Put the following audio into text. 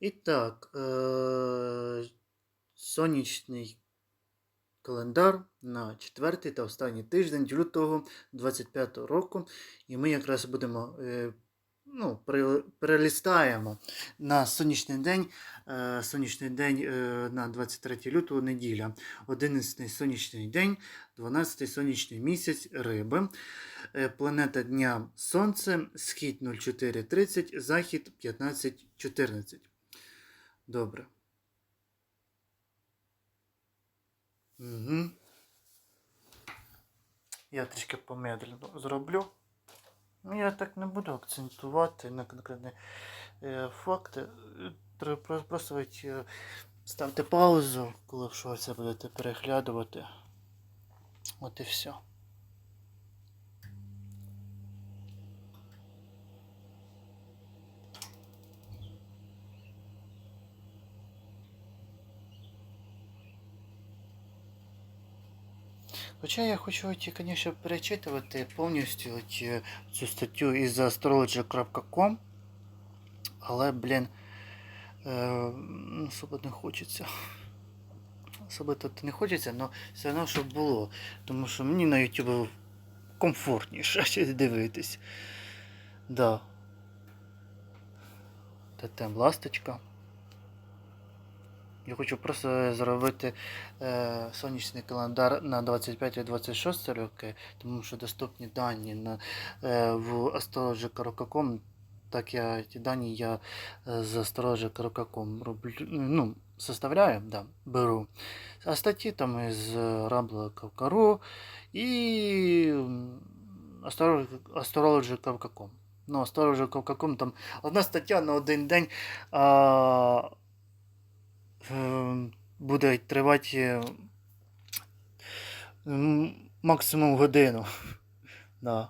І так, е- сонячний календар на четвертий та останній тиждень лютого 25 року. І ми якраз будемо е- ну, перелістаємо на сонячний день. Е- сонячний день на 23 лютого неділя, 11 сонячний день, 12 сонячний місяць риби. Планета дня Сонце, схід 04.30, захід 15.14. Добре. Угу. Я трішки помедленно зроблю. Я так не буду акцентувати на конкретні е, факти. Треба про- просто е, ставте паузу, коли що це будете переглядувати. От і все. Хоча я хочу, звісно, перечитувати повністю цю статтю із astrology.com, але, блін, е, особо не хочеться. Особо не хочеться, але все одно, щоб було. Тому що мені на YouTube комфортніше дивитись. Да. Тетем ласточка. Я хочу просто зробити е, сонячний календар на 25-26 роки, тому що доступні дані на, е, в astrology.com, так я ті дані я е, з astrology.com роблю, ну, составляю, да, беру. А статті там із Rabla.ru і astrology.com. Ну, astrology.com там одна стаття на один день. А, буде тривати м, максимум годину. Да.